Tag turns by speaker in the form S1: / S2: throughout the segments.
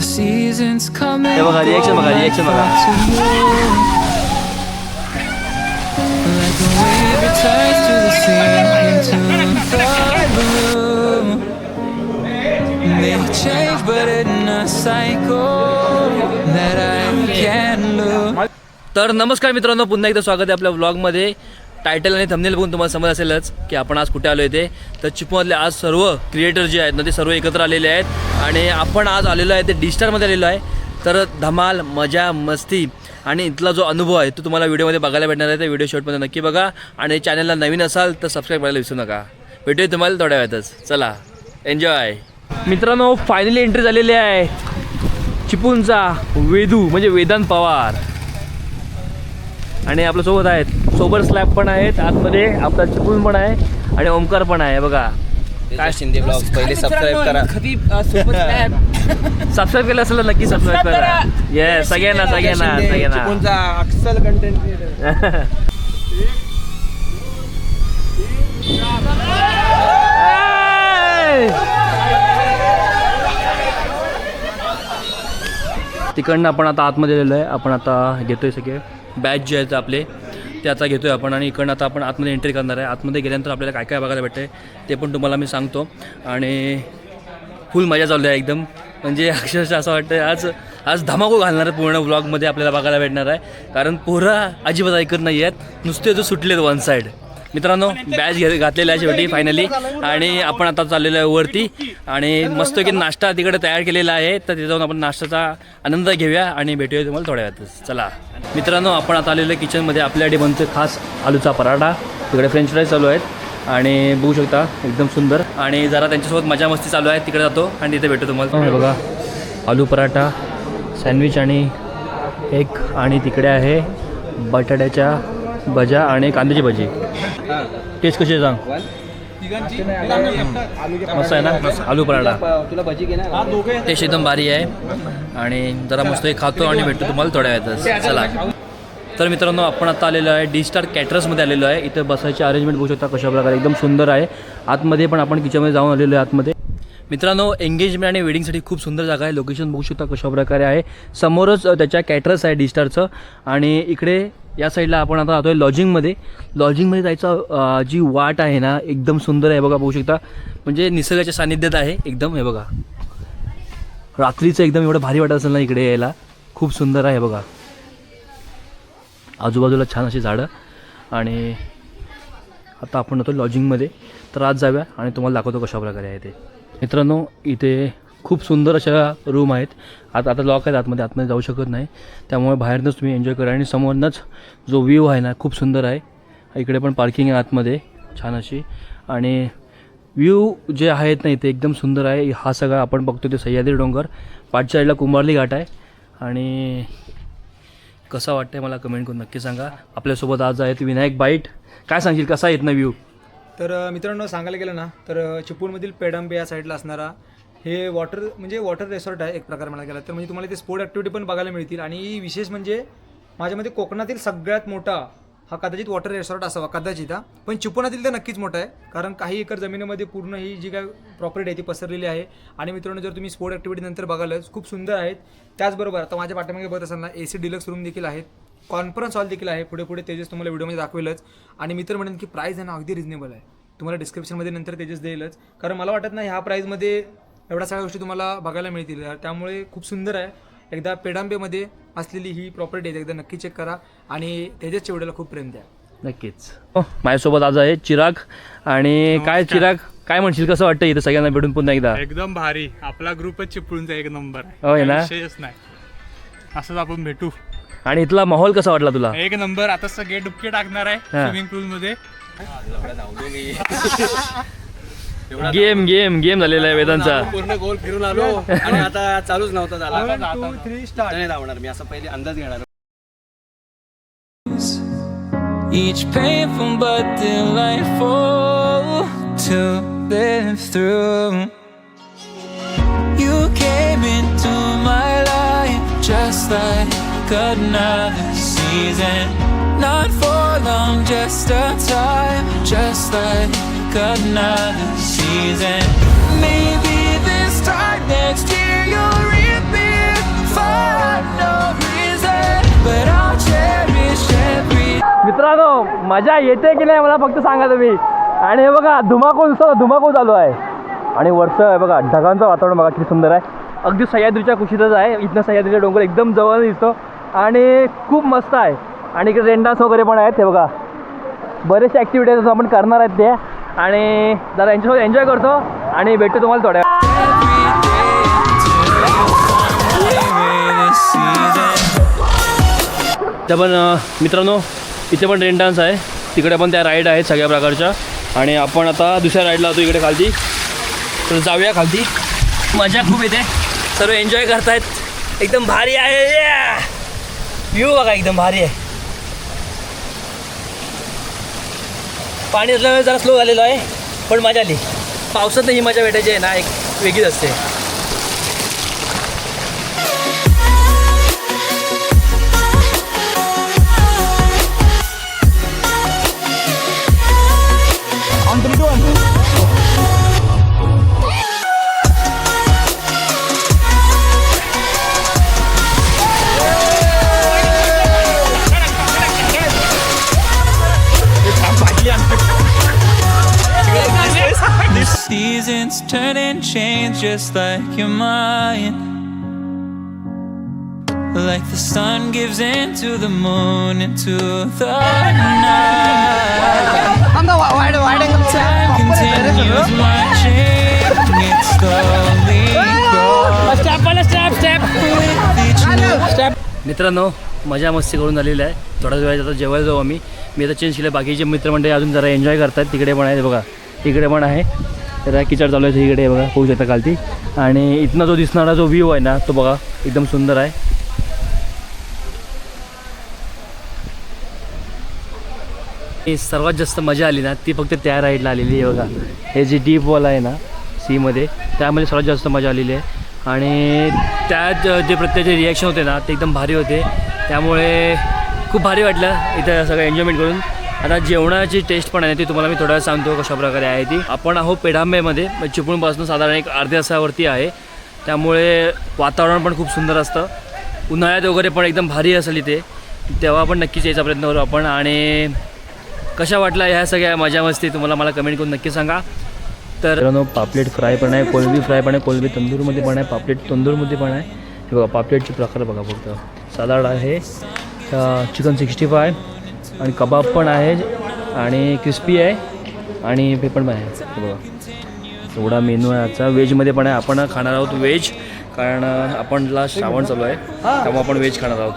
S1: The seasons come
S2: हे बघा reaction बघा रिएक्शन बघा
S1: Like the wave returns to the sea into the blue. They change, but in a cycle that I can't lose.
S2: तर नमस्कार मित्रांनो पुन्हा एकदा स्वागत आहे आपल्या व्लॉगमध्ये टायटल आणि थंबनेल बघून तुम्हाला समज असेलच की आपण आज कुठे आलो आहे ते. तर चिपमधले आज सर्व क्रिएटर जे आहेत ना ते सर्व एकत्र आलेले आहेत. आणि आपण आज आलेलो आहे ते डिस्टारमध्ये आलेलो आहे. तर धमाल मजा मस्ती आणि इथला जो अनुभव आहे तो तुम्हाला व्हिडिओमध्ये बघायला भेटणार आहे. तर व्हिडिओ शॉटमध्ये नक्की बघा. आणि चॅनलला नवीन असाल तर सबस्क्राईब करायला विसरू नका. भेटूया तुम्हाला थोड्या वेळातच. चला एन्जॉय मित्रांनो फायनली एंट्री झालेली आहे. चिपूनचा वेदू म्हणजे वेदांत पवार. आणि आपल्यासोबत आहेत सोबर स्लॅब पण आहेत आतमध्ये आपला चिपळूण पण आहे आणि ओमकार पण आहे बघा.
S3: काय? शिंदे ब्लॉग पहिले सबस्क्राईब करा.
S2: सबस्क्राईब केलं असेल तर नक्की सबस्क्राईब करा. ये सगळ्यांना सगळ्यांना सगळ्यांना.
S3: अक्सल कंटेंट
S2: तिकडनं आपण आता आतमध्ये आहे. आपण आता घेतोय सगळे. बॅच जे आहेत आपले. ते आता घेतोय आपण आणि इकडनं आता आपण आतमध्ये एंट्री करणार आहे. आतमध्ये गेल्यानंतर आपल्याला काय काय बघायला भेटते ते पण तुम्हाला मी सांगतो. आणि फुल मजा चालू आहे एकदम. म्हणजे अक्षरशः असं वाटतं आज आज धमाकू घालणार आहे पूर्ण व्लॉगमध्ये आपल्याला बघायला भेटणार आहे. कारण पोरं अजिबात ऐकत नाही आहेत नुसते जो सुटलेत वन साईड मित्रांनो बॅच घे घातलेला आहे शेवटी फायनली आणि आपण आता चाललेलो आहे वरती. आणि मस्त की नाश्ता तिकडे तयार केलेला आहे. तर तिथे जाऊन आपण नाश्त्याचा आनंद घेऊया आणि भेटूया तुम्हाला थोड्या वेळातच. चला. मित्रांनो आपण आता आलेलो आहे किचनमध्ये आपल्यासाठी बनतो खास आलूचा पराठा. तिकडे फ्रेंच फ्राईज चालू आहेत. आणि बघू शकता एकदम सुंदर. आणि जरा त्यांच्यासोबत मजा मस्ती चालू आहे. तिकडे जातो आणि तिथे भेटतो तुम्हाला. हे बघा आलू पराठा सँडविच आणि एक आणि तिकडे आहे बटाट्याच्या भजा आणि कांद्याची भजी. टेस्ट कशी आहे सांग? मस्त आहे ना? आलू पराठा.
S3: तुला भजी घेणार
S2: टेस्ट एकदम भारी आहे. आणि जरा मस्त हे खातो आणि भेटतो तुम्हाला थोड्या वेळातच. चला. तर मित्रांनो आपण आता आलेलो आहे डी स्टार कॅटरसमध्ये आलेलो आहे. इथं बसायची अरेंजमेंट बघू शकता कशा प्रकारे एकदम सुंदर आहे. आतमध्ये पण आपण किचनमध्ये जाऊन आलेलो आहे आतमध्ये. मित्रांनो एंगेजमेंट आणि वेडिंगसाठी खूप सुंदर जागा आहे. लोकेशन बघू शकता कशा प्रकारे आहे. समोरच त्याच्या कॅटरस आहे डिस्टारचं आणि इकडे या साईडला आपण आता राहतो आहे लॉजिंगमध्ये लॉजिंगमध्ये जायचं जी वाट आहे ना एकदम सुंदर आहे बघा बघू शकता. म्हणजे निसर्गाच्या सानिध्यात आहे एकदम हे बघा. रात्रीचं एकदम एवढं भारी वाटत असेल ना इकडे यायला. खूप सुंदर आहे बघा. आजूबाजूला छान अशी झाडं. आणि आता आपण होतो लॉजिंगमध्ये तर आज जाऊया आणि तुम्हाला दाखवतो कशा प्रकारे आहे ते. मित्रांनो इथे खूप सुंदर अशा रूम आहेत. आता आता लॉक आहेत आतमध्ये आतमध्ये जाऊ शकत नाही. त्यामुळे बाहेरनंच तुम्ही एन्जॉय करा आणि समोरनंच जो व्ह्यू आहे ना खूप सुंदर आहे. इकडे पण पार्किंग आहे आतमध्ये छान अशी. आणि व्ह्यू जे आहेत ना इथे एकदम सुंदर आहे. हा सगळा आपण बघतो ते सह्याद्री डोंगर. पाठच्या साईडला कुंभारली घाट आहे. आणि कसा वाटतंय मला कमेंट करून नक्की सांगा. आपल्यासोबत आज आहेत विनायक बाईट. काय सांगशील कसा येत ना व्ह्यू
S4: तर मित्रांनो सांगायला गेलं ना तर चिपळूणमधील पेडंबे या साईडला असणारा हे वॉटर म्हणजे वॉटर रिसॉर्ट आहे एक प्रकार म्हणायला गेला तर म्हणजे तुम्हाला ते स्पोर्ट ॲक्टिव्हिटी पण बघायला मिळतील. आणि विशेष म्हणजे माझ्यामध्ये कोकणातील सगळ्यात मोठा हा कदाचित वॉटर रिसॉर्ट असावा कदाचित हा. पण चिपळणातील तर नक्कीच मोठा आहे कारण काही एकर जमिनीमध्ये पूर्ण ही जी काय प्रॉपर्टी आहे ती पसरलेली आहे. आणि मित्रांनो जर तुम्ही स्पोर्ट ॲक्टिव्हिटी नंतर बघालच खूप सुंदर आहेत. त्याचबरोबर आता माझ्या पाठीमागे बघत असताना ए सी डिलक्स रूम देखील आहेत. कॉन्फरन्स हॉल देखील आहे. पुढे पुढे तेजस तुम्हाला व्हिडिओमध्ये दाखवेलच. आणि मी तर म्हणेन की प्राईस आहे ना अगदी रिजनेबल आहे. तुम्हाला डिस्क्रिप्शनमध्ये नंतर तेजस देईलच. कारण मला वाटत नाही ह्या प्राईजमध्ये एवढ्या सगळ्या गोष्टी तुम्हाला बघायला मिळतील. त्यामुळे खूप सुंदर आहे. एकदा पेडांबेमध्ये असलेली ही प्रॉपर्टी आहे. एकदा नक्की चेक करा. आणि तेजसच्या व्हिडिओला खूप प्रेम द्या.
S2: नक्कीच. हो माझ्यासोबत आज आहे चिराग. आणि काय चिराग? काय म्हणशील? कसं वाटतं इथं सगळ्यांना भेटून पुन्हा एकदा?
S5: एकदम भारी. आपला ग्रुपच चिपळूणचा एक नंबर आहे.
S2: होय ना?
S5: विषयच नाही. असंच आपण भेटू.
S2: आणि इथला माहोल कसा वाटला तुला?
S5: एक नंबर. आता सगळे डुबके टाकणार आहे
S2: हा.
S5: स्विमिंग पूल मध्ये
S2: गेम गेम गेम झालेला आहे वेदांचा.
S3: पूर्ण गोल फिरून आलो आणि आता चालूच नव्हता झाला. नाही धावणार मी. असं पहिले अंदाज घेणार.
S1: Each painful but delightful to live through. You came into my life just like another season. Not for long, just a time, just like another season. Maybe this time next year you'll reappear for no reason, but I'll cherish every
S2: मित्रांनो मजा येते की नाही मला फक्त सांगा तुम्ही आणि हे बघा धुमाकूळ नुसतं धुमाकूळ चालू आहे आणि वरचं आहे बघा ढगांचं वातावरण बघा किती सुंदर आहे अगदी सह्याद्रीच्या कुशीतच आहे इथनं सह्याद्रीचा डोंगर एकदम जवळ दिसतो आणि खूप मस्त आहे. आणि इकडे रेन डान्स वगैरे पण आहेत ते बघा. बरेचसे ॲक्टिव्हिटीज आपण करणार आहेत ते. आणि जरा एन्जॉय एन्जॉय करतो. आणि भेटतो तुम्हाला थोड्या त्या पण मित्रांनो इथे पण रेन डान्स आहे. तिकडे पण त्या राईड आहेत सगळ्या प्रकारच्या. आणि आपण आता दुसऱ्या राईडला होतो इकडे खालती. तर जाऊया खालती. मजा खूप येते. सर्व एन्जॉय करतायत. एकदम भारी आहे. व्ह्यू बघा एकदम भारी आहे. पाणी असल्यामुळे जरा स्लो झालेलो आहे पण मजा आली. पावसात ही मजा भेटायची आहे ना एक वेगळीच असते.
S1: The seasons turn and change just like your mind. Like the sun gives into the moon, into the night. Time continues marching, it slowly grows with each new
S2: मित्रांनो मजा मस्ती करून झालेली आहे थोड्या वेळात आता जेवायला जाऊ आम्ही मी आता चेंज केलं बाकीचे मित्रमंडळी अजून जरा एन्जॉय करतात तिकडे पण आहे बघा तिकडे पण आहे जरा किचड चालू आहे इकडे बघा होऊ शकता खालती. आणि इथनं जो दिसणारा जो व्ह्यू आहे ना तो बघा एकदम सुंदर आहे. ही सर्वात जास्त मजा आली ना ती फक्त त्या राईडला आलेली आहे बघा. हे जे डीप वॉल आहे ना सीमध्ये त्यामध्ये सर्वात जास्त मजा आलेली आहे. आणि त्यात जे प्रत्येकाचे रिॲक्शन होते ना ते एकदम भारी होते. त्यामुळे खूप भारी वाटलं इथं सगळं एन्जॉयमेंट करून. आता जेवणाची टेस्ट पण आहे ती तुम्हाला मी थोड्या सांगतो कशा प्रकारे आहे ती. आपण आहो पेढांबेमध्ये म्हणजे चिपळूणपासून साधारण एक अर्ध्या तासावरती आहे. त्यामुळे वातावरण पण खूप सुंदर असतं. उन्हाळ्यात वगैरे पण एकदम भारी असेल इथे. तेव्हा पण नक्कीच यायचा प्रयत्न करू आपण. आणि कशा वाटला ह्या सगळ्या मजा मस्ती तुम्हाला मला कमेंट करून नक्की सांगा. तर पापलेट फ्राय पण आहे कोलबी फ्राय पण आहे कोलबी तंदूरमध्ये पण आहे पापलेट तंदूरमध्ये पण आहे. हे बघा पापलेटचे प्रकार बघा फक्त. सलाड आहे चिकन सिक्स्टी फाय आणि कबाब पण आहे आणि क्रिस्पी आहे आणि हे पण आहे. बघा. एवढा मेनू आहे आजचा. व्हेजमध्ये पण आहे. आपण खाणार आहोत व्हेज कारण आपणला श्रावण चालू आहे. त्यामुळे आपण व्हेज खाणार आहोत.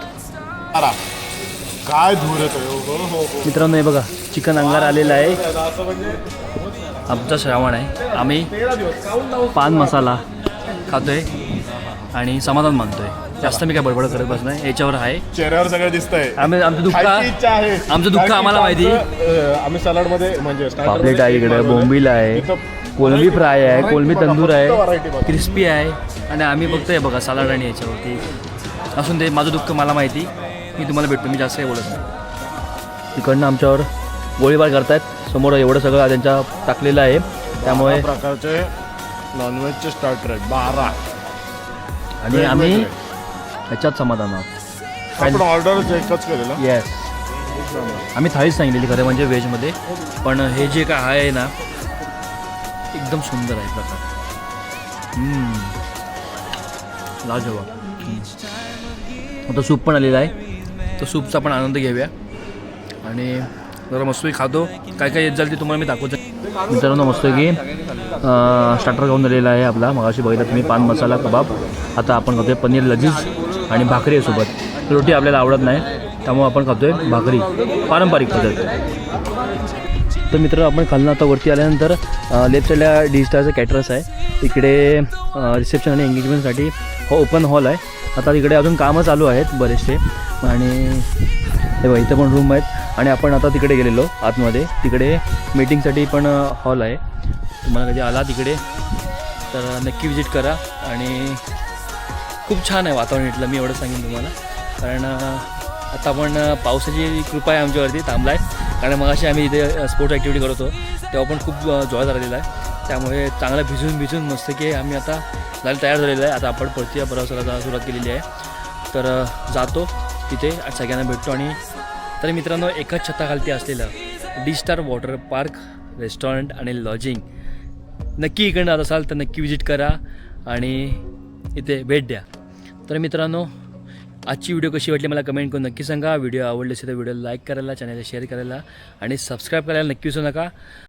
S6: काय हो, हो, हो.
S2: मित्रांनो हे बघा. चिकन अंगार आलेलं आहे. आमचा श्रावण आहे. आम्ही पान मसाला खातोय आणि समाधान मानतोय. जास्त मी काय बडबड करत बस नाही. याच्यावर आहे.
S6: चेहऱ्यावर सगळं दिसतंय.
S2: आम्ही आमचं दुःख
S6: इच्छा आहे.
S2: आमचं दुःख
S6: कारण की
S2: आम्हाला माहिती.
S6: आमचं, अं, आम्ही सलाडमध्ये म्हणजे starter पापलेटमध्ये
S2: आहे इकडे. बोंबील आहे
S6: तिथं
S2: कोलंबी फ्राय आहे कोलंबी
S6: variety
S2: तंदूर
S6: बघा,
S2: आहे
S6: फक्त variety बघा.
S2: क्रिस्पी आहे आणि आम्ही फक्त हे बघा सलाड आणि याच्यावरती. असून ते माझं दुःख मला माहिती. मी तुम्हाला भेटतो मी जास्त काही बोलत नाही. तिकडनं आमच्यावर गोळीबार करतायत. समोर एवढं सगळं त्यांच्या टाकलेलं आहे. त्यामुळे
S6: बारा प्रकारचे नॉनव्हेजचे स्टार्टर आहेत. बारा.
S2: आणि
S6: वेगवेगळे.
S2: ह्याच्यात समाधान आहोत.
S6: आपण ऑर्डर एकच केलेला?
S2: येस आम्ही थाळीच सांगितलेली खरं म्हणजे व्हेजमध्ये पण हे जे काय आहे ना एकदम सुंदर आहे प्रकार. लाजवाब. हम्म. आता सूप पण आलेला आहे. तर सूपचा पण आनंद घेऊया. आणि जरा मस्तपैकी खातो. काय काय येत जाईल ते तुम्हाला मी दाखवतो. मित्रांनो मस्तपैकी स्टार्टर खाऊन झालेला आहे आपला. मगाशी बघितलं तुम्ही पान मसाला कबाब. आता आपण खातोय पनीर लजीज. आणि भाकरी आहे सोबत. रोटी आपल्याला आवडत नाही त्यामुळे आपण खातोय भाकरी. पारंपरिक पद्धत. तर मित्र आपण खालनं आता वरती आल्यानंतर लेफ्ट साईडला डिजिटलचं कॅटरस आहे. तिकडे रिसेप्शन आणि एंगेजमेंटसाठी हो ओपन हॉल आहे. आता तिकडे अजून कामं चालू आहेत बरेचसे. आणि हे बघा इथं पण रूम आहेत. आणि आपण आता तिकडे गेलेलो आतमध्ये. तिकडे मीटिंगसाठी पण हॉल आहे. तुम्हाला कधी आला तिकडे तर नक्की विजिट करा. आणि खूप छान आहे वातावरण इथलं मी एवढं सांगेन तुम्हाला. कारण आता आपण पावसाची कृपा आहे आमच्यावरती थांबला आहे कारण मग अशी आम्ही इथे स्पोर्ट्स ॲक्टिव्हिटी करत होतो. तेव्हा पण खूप जॉय झालेला आहे. त्यामुळे चांगलं भिजून भिजून मस्त की आम्ही आता झालं तयार झालेलं आहे. आता आपण परतीया प्रवासाला सुरुवात केलेली आहे. तर जातो तिथे सगळ्यांना भेटतो आणि तर मित्रांनो एकाच छताखालती असलेलं D star water park restaurant आणि लॉजिंग नक्की इकडनं जात असाल तर नक्की विजिट करा आणि इथे भेट द्या. तर मित्रांनो आजची व्हिडिओ कशी वाटली मला कमेंट करून नक्की सांगा. व्हिडिओ आवडले असेल तर व्हिडिओ लाईक करायला चॅनलला शेअर करायला आणि सबस्क्राईब करायला नक्की विसरू नका.